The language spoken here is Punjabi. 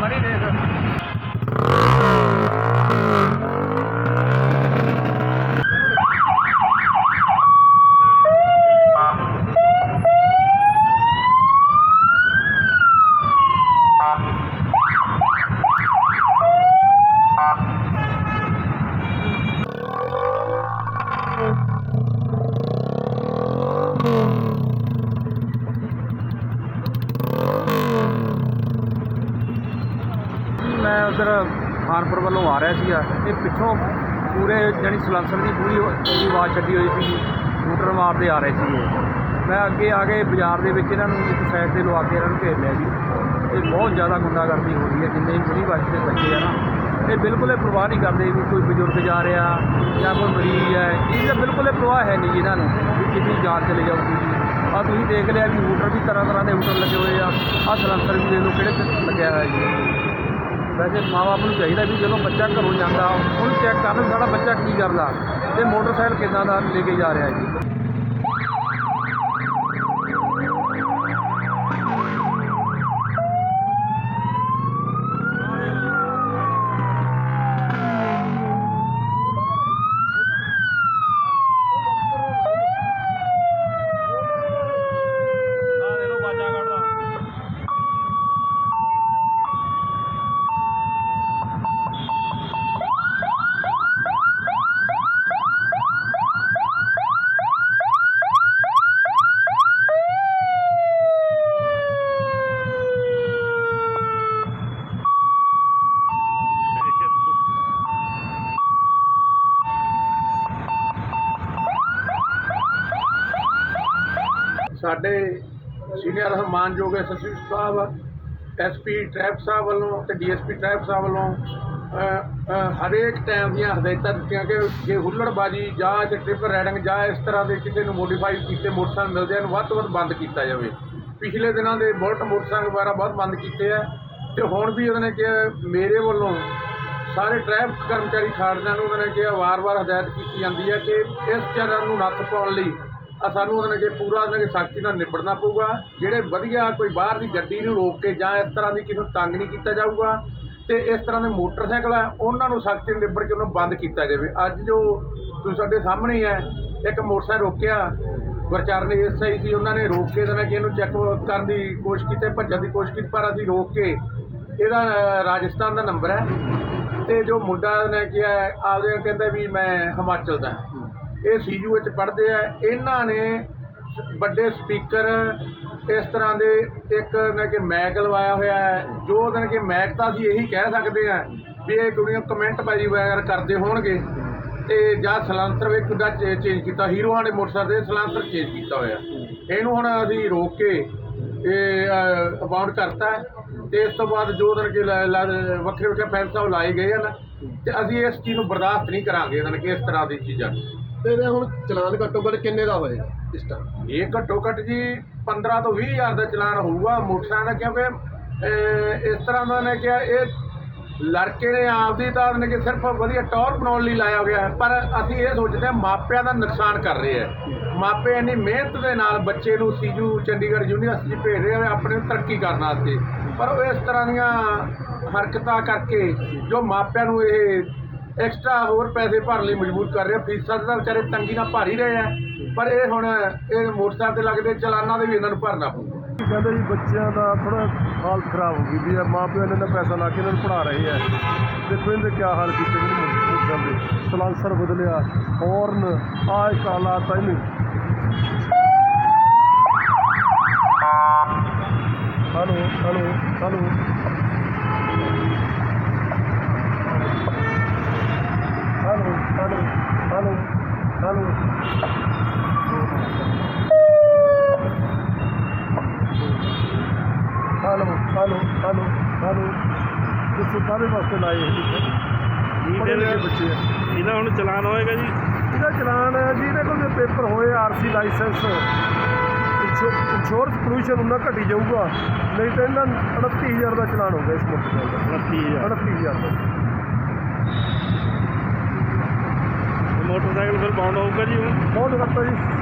money there. ਮੈਂ ਇੱਧਰ ਖਾਨਪੁਰ ਵੱਲੋਂ ਆ ਰਿਹਾ ਸੀਗਾ। ਇਹ ਪਿੱਛੋਂ ਪੂਰੇ ਜਾਣੀ ਸਲੰਸਰ ਦੀ ਪੂਰੀ ਪੂਰੀ ਆਵਾਜ਼ ਛੱਡੀ ਹੋਈ ਸੀ। ਮੋਟਰ ਮਾਰਦੇ ਆ ਰਹੇ ਸੀਗੇ। ਮੈਂ ਅੱਗੇ ਆ ਕੇ ਬਾਜ਼ਾਰ ਦੇ ਵਿੱਚ ਇਹਨਾਂ ਨੂੰ ਇੱਕ ਸਾਈਡ ਤੇ ਲਵਾ ਕੇ ਇਹਨਾਂ ਨੂੰ ਘੇਰ ਲਿਆ ਜੀ। ਇਹ ਬਹੁਤ ਜ਼ਿਆਦਾ ਗੁੰਡਾਗਰਦੀ ਹੋ ਰਹੀ ਹੈ। ਜਿੰਨੇ ਵੀ ਬੁਰੀ ਵਰਗ ਦੇ ਬੱਚੇ ਆ ਨਾ, ਇਹ ਬਿਲਕੁਲ ਇਹ ਪ੍ਰਵਾਹ ਨਹੀਂ ਕਰਦੇ ਵੀ ਕੋਈ ਬਜ਼ੁਰਗ ਜਾ ਰਿਹਾ ਜਾਂ ਕੋਈ ਮਰੀਜ਼ ਹੈ। ਇਹਦਾ ਬਿਲਕੁਲ ਇਹ ਪ੍ਰਵਾਹ ਹੈ ਨਹੀਂ ਜੀ ਇਹਨਾਂ ਨੂੰ ਵੀ ਕਿੰਨੀ ਜਾਨ ਚਲੇ ਜਾਊਗੀ ਜੀ। ਆ ਤੁਸੀਂ ਦੇਖ ਲਿਆ ਵੀ ਹੂਟਰ ਵੀ ਤਰ੍ਹਾਂ ਤਰ੍ਹਾਂ ਦੇ ਹੂਟਰ ਲੱਗੇ ਹੋਏ ਆ। ਆ ਸਲੰਸਰ ਵੀ ਦੇਖ ਲਓ ਕਿਹੜੇ ਲੱਗਿਆ ਹੋਇਆ ਜੀ। ਵੈਸੇ ਮਾਂ-ਬਾਪ ਨੂੰ ਚਾਹੀਦਾ ਵੀ ਜਦੋਂ ਬੱਚਾ ਘਰੋਂ ਜਾਂਦਾ, ਉਹਨੂੰ ਚੈੱਕ ਕਰਨ ਸਾਡਾ ਬੱਚਾ ਕੀ ਕਰਦਾ, ਤੇ ਮੋਟਰਸਾਈਕਲ ਕਿੱਦਾਂ ਦਾ ਲੈ ਕੇ ਜਾ ਰਿਹਾ ਜੀ ਆ ਦੇ ਲੋ ਬਾਜਾ ਕੱਢਦਾ ਸਾਡੇ ਸੀਨੀਅਰ ਮਾਨਯੋਗ ਐਸਐਸਪੀ ਸਾਹਿਬ ਐਸਪੀ ਟ੍ਰੈਫਿਕ ਸਾਹਿਬ ਵੱਲੋਂ ਤੇ ਡੀਐਸਪੀ ਟ੍ਰੈਫਿਕ ਸਾਹਿਬ ਵੱਲੋਂ ਹਰੇਕ ਟਾਈਮ ਦੀਆਂ ਹਦਾਇਤਾਂ ਦਿੱਤੀਆਂ ਕਿ ਜੇ ਹੁੱਲੜਬਾਜੀ ਜਾਂ ਤੇ ਟ੍ਰਿਪ ਰਾਈਡਿੰਗ ਜਾਂ ਇਸ ਤਰ੍ਹਾਂ ਦੇ ਕਿਸੇ ਨੂੰ ਮੋਡੀਫਾਈ ਕੀਤੇ ਮੋਟਰਸਾਈਕਲ ਮਿਲਦੇ ਹਨ, ਵੱਧ ਤੋਂ ਵੱਧ ਬੰਦ ਕੀਤਾ ਜਾਵੇ। ਪਿਛਲੇ ਦਿਨਾਂ ਦੇ ਬੁਲਟ ਮੋਟਰਸਾਈਕਲ ਵਗੈਰਾ ਬਹੁਤ ਬੰਦ ਕੀਤੇ ਆ ਤੇ ਹੁਣ ਵੀ ਉਹਨਾਂ ਨੇ ਕਿਹਾ, ਮੇਰੇ ਵੱਲੋਂ ਸਾਰੇ ਟ੍ਰੈਫਿਕ ਕਰਮਚਾਰੀ ਖਾੜਿਆਂ ਨੂੰ ਉਹਨਾਂ ਨੇ ਕਿਹਾ, ਵਾਰ-ਵਾਰ ਹਦਾਇਤ ਕੀਤੀ ਜਾਂਦੀ ਹੈ ਕਿ ਇਸ ਚਰਨ ਨੂੰ ਨੱਥ ਪਾਉਣ ਲਈ ਆ ਸਾਨੂੰ ਉਹਦੇ ਨਾਲ ਕਿ ਪੂਰਾ ਉਹਦੇ ਨਾਲ ਸਖਤੀ ਨਾਲ ਨਿਬੜਨਾ ਪਊਗਾ, ਜਿਹੜੇ ਵਧੀਆ ਕੋਈ ਬਾਹਰ ਦੀ ਗੱਡੀ ਨੂੰ ਰੋਕ ਕੇ ਜਾਂ ਇਸ ਤਰ੍ਹਾਂ ਦੀ ਕਿਸੇ ਨੂੰ ਤੰਗ ਨਹੀਂ ਕੀਤਾ ਜਾਊਗਾ, ਤੇ ਇਸ ਤਰ੍ਹਾਂ ਦੇ ਮੋਟਰਸਾਈਕਲ ਆ, ਉਹਨਾਂ ਨੂੰ ਸਖਤੀ ਨਾਲ ਨਿਬੜ ਕੇ ਉਹਨੂੰ ਬੰਦ ਕੀਤਾ ਜਾਵੇ। ਅੱਜ ਜੋ ਤੁਸੀਂ ਸਾਡੇ ਸਾਹਮਣੇ ਹੀ ਹੈ ਇੱਕ ਮੋਟਰਸਾਈਕਲ ਰੋਕਿਆ, ਗੁਰਚਰਨ ਨੇ ਐਸਆਈ ਸੀ, ਉਹਨਾਂ ਨੇ ਰੋਕ ਕੇ ਦੇਣਾ ਕਿ ਇਹਨੂੰ ਚੈੱਕ ਕਰਨ ਦੀ ਕੋਸ਼ਿਸ਼ ਕੀਤੀ, ਭੱਜਣ ਦੀ ਕੋਸ਼ਿਸ਼ ਕੀਤੀ, ਪਰ ਅਸੀਂ ਰੋਕ ਕੇ ਇਹਦਾ ਰਾਜਸਥਾਨ ਦਾ ਨੰਬਰ ਹੈ। ਤੇ ਜੋ ਮੁੰਡਾ ਨੇ ਕਿਹਾ, ਆਪਦੇ ਕਹਿੰਦਾ ਵੀ ਮੈਂ ਹਿਮਾਚਲ ਦਾ ਇਹ ਸੀਯੂ ਵਿੱਚ ਪੜ੍ਹਦੇ ਆ। ਇਹਨਾਂ ਨੇ ਵੱਡੇ ਸਪੀਕਰ, ਇਸ ਤਰ੍ਹਾਂ ਦੇ ਇੱਕ ਨਾ ਕਿ ਮੈਕ ਲਵਾਇਆ ਹੋਇਆ ਹੈ, ਜੋ ਉਹਨਾਂ ਕਿ ਮੈਕ ਤਾਂ ਅਸੀਂ ਇਹੀ ਕਹਿ ਸਕਦੇ ਆ ਵੀ ਇਹ ਕੁੜੀਆਂ ਕਮੈਂਟ ਬਾਜੀ ਵਗੈਰਾ ਕਰਦੇ ਹੋਣਗੇ ਤੇ ਜਾਂ ਸਲਾਂਸਰ ਵੀ ਕਿੱਦਾਂ ਚੇਂਜ ਕੀਤਾ, ਹੀਰੋਆਂ ਦੇ ਮੋਟਰਸਾਈਕਲ ਦੇ ਸਲਾਂਸਰ ਚੇਂਜ ਕੀਤਾ ਹੋਇਆ। ਇਹਨੂੰ ਹੁਣ ਅਸੀਂ ਰੋਕ ਕੇ ਇਹ ਅਬਾਉਂਡ ਕਰਤਾ ਹੈ ਤੇ ਇਸ ਤੋਂ ਬਾਅਦ ਜੋ ਦਿਨ ਕਿ ਲ- ਲ- ਵੱਖਰੇ ਵੱਖਰੇ ਫੈਂਸਾ ਲਾਏ ਗਏ ਹਨ ਤੇ ਅਸੀਂ ਇਸ ਚੀਜ਼ ਨੂੰ ਬਰਦਾਸ਼ਤ ਨਹੀਂ ਕਰਾਂਗੇ ਇਹਨਾਂ ਨੇ ਕਿ ਇਸ ਤਰ੍ਹਾਂ ਦੀ ਚੀਜ਼ਾਂ ਤੇ ਇਹਦਾ ਹੁਣ ਚਲਾਨ ਘੱਟੋ ਘੱਟ ਕਿੰਨੇ ਦਾ ਹੋਏਗਾ ਇਸ ਟਾਈਮ ਇਹ ਘੱਟੋ ਘੱਟ ਜੀ 15 ਤੋਂ 20 ਹਜ਼ਾਰ ਦਾ ਚਲਾਨ ਹੋਊਗਾ ਮੋਟਰਸਾਈਕਲ ਦਾ ਕਿਉਂਕਿ ਅਹ, ਇਸ ਤਰ੍ਹਾਂ ਦਾ ਨੇ ਕਿਹਾ ਇਹ ਲੜਕੇ ਨੇ ਆਪਦੀ ਤਾਂ ਨੇ ਕਿ ਸਿਰਫ ਵਧੀਆ ਟੌਰ ਬਣਾਉਣ ਲਈ ਲਾਇਆ ਗਿਆ ਹੈ ਪਰ ਅਸੀਂ ਇਹ ਸੋਚਦੇ ਹਾਂ ਮਾਪਿਆਂ ਦਾ ਨੁਕਸਾਨ ਕਰ ਰਹੇ ਹੈ। ਮਾਪੇ ਇੰਨੀ ਮਿਹਨਤ ਦੇ ਨਾਲ ਬੱਚੇ ਨੂੰ ਸੀਜੂ ਚੰਡੀਗੜ੍ਹ ਯੂਨੀਵਰਸਿਟੀ ਭੇਜ ਰਹੇ ਆ ਆਪਣੇ ਨੂੰ ਤਰੱਕੀ ਕਰਨ ਵਾਸਤੇ। ਪਰ ਉਹ ਇਸ ਤਰ੍ਹਾਂ ਦੀਆਂ ਹਰਕਤਾਂ ਕਰਕੇ ਜੋ ਮਾਪਿਆਂ ਨੂੰ ਇਹ ਐਕਸਟਰਾ ਹੋਰ ਪੈਸੇ ਭਰਨ ਲਈ ਮਜਬੂਰ ਕਰ ਰਿਹਾ ਆ ਫੀਸਾਂ ਤਾਂ ਵਿਚਾਰੇ ਤੰਗੀ ਨਾਲ ਭਰ ਹੀ ਰਹੇ ਆ। ਪਰ ਇਹ ਹੁਣ ਇਹ ਮੋਟਰਸਾਈਕਲ ਤੇ ਲੱਗਦੇ ਚਲਾਨਾਂ ਦੇ ਵੀ ਇਹਨਾਂ ਨੂੰ ਭਰਨਾ ਪਊਗਾ। ਕਹਿੰਦੇ ਜੀ, ਬੱਚਿਆਂ ਦਾ ਥੋੜਾ ਹਾਲਤ ਖਰਾਬ ਹੋ ਗਈ ਵੀ ਆ। ਮਾਂ ਪਿਓ ਇਹਨਾਂ ਦਾ ਪੈਸਾ ਲਾ ਕੇ ਇਹਨਾਂ ਨੂੰ ਪੜ੍ਹਾ ਰਹੇ ਆ। ਦੇਖੋ ਇਹਦੇ ਕੀ ਹਾਲ ਕੀਤੇ ਨੇ ਮੋਟਰਸਾਈਕਲ ਸਲਾਂਸਰ ਬਦਲਿਆ ਹੌਰਨ ਆ ਇੱਕ ਹਾਲਾਤ ਆ ਇਹਨੂੰ। Hello hello hello hello hello hello hello hello hello hello ਤੁਸੀਂ ਕਾਹਦੇ ਵਾਸਤੇ ਲਾਏ ਇਹ ਜੀ ਪੜ੍ਹੇ ਲਿਖੇ ਫਿਰ ਬੱਚੇ ਆ। ਇਹਦਾ ਹੁਣ ਚਲਾਨ ਹੋਏਗਾ ਜੀ? ਇਹਦਾ ਚਲਾਨ ਜੀ ਇਹਦੇ ਕੋਲ ਪੇਪਰ ਹੋਏ ਆਰਸੀ ਲਾਇਸੈਂਸ ਇੰਸ਼ੋਰੈਂਸ ਪੋਲੂਸ਼ਨ ਉਹਨਾਂ ਘਟੀ ਜਾਊਗਾ। ਨਹੀਂ ਤਾਂ ਇਹਨਾਂ 38000 ਦਾ ਚਲਾਨ ਹੋਗਾ ਇਸ ਮੋਟਰਸਾਈਕਲ ਦਾ 30000 38000 ਦਾ। ਮੋਟਰਸਾਈਕਲ ਫਿਰ ਬਾਉਂਡ ਹੋਊਗਾ ਜੀ ਹੁਣ ਬਹੁਤ ਘੱਟਾ ਜੀ।